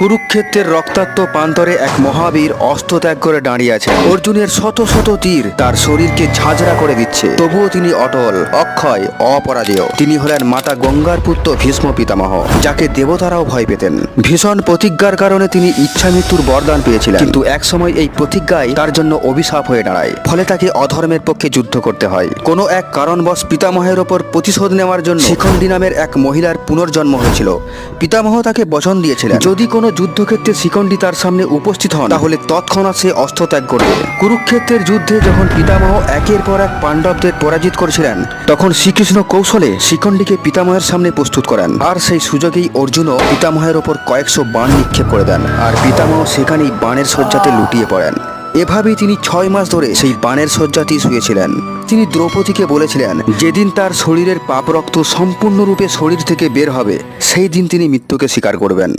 কুরুক্ষেত্রের রক্তাক্ত প্রান্তরে এক মহাবীর অস্ত্র ত্যাগ করে দাঁড়িয়ে আছে অর্জুনের শত শত তীর তার শরীরকে ঝাঁঝরা করে দিচ্ছে। তবুও তিনি অটল, অক্ষয়, অপরাজেয়। তিনি হলেন মাতা গঙ্গার পুত্র ভীষ্ম পিতামহ, যাকে দেবতারাও ভয় পেতেন। ভীষণ প্রতিজ্ঞার কারণে তিনি ইচ্ছা মৃত্যুর বরদান পেয়েছিলেন। কিন্তু একসময় এই প্রতিজ্ঞায় তার জন্য অভিশাপ হয়ে দাঁড়ায়। ফলে তাকে অধর্মের পক্ষে যুদ্ধ করতে হয়। কোনো এক কারণবশ পিতামহের ওপর প্রতিশোধ নেওয়ার জন্য শিখণ্ডী নামের এক মহিলার পুনর্জন্ম হয়েছিল। পিতামহ তাকে বচন দিয়েছিলেন। যদি কোনো যুদ্ধক্ষেত্রে শিখণ্ডী তার সামনে উপস্থিত হন, তাহলে তৎক্ষণাৎ সে অস্ত্র ত্যাগ করবে। কুরুক্ষেত্রের যুদ্ধে যখন পিতামহ একের পর এক পাণ্ডবদের পরাজিত করেছিলেন, তখন শ্রীকৃষ্ণ কৌশলে শিখণ্ডীকে পিতামহের সামনে প্রস্তুত করেন। আর সেই সুযোগেই অর্জুনও পিতামহের ওপর কয়েকশো বাণ নিক্ষেপ করে দেন, আর পিতামহ সেখানেই বাণের শয্যাতে লুটিয়ে পড়েন। এভাবেই তিনি ছয় মাস ধরে সেই বাণের শয্যাতেই শুয়েছিলেন। তিনি দ্রৌপদীকে বলেছিলেন, যেদিন তার শরীরের পাপ রক্ত সম্পূর্ণরূপে শরীর থেকে বের হবে, সেই দিন তিনি মৃত্যুকে স্বীকার করবেন।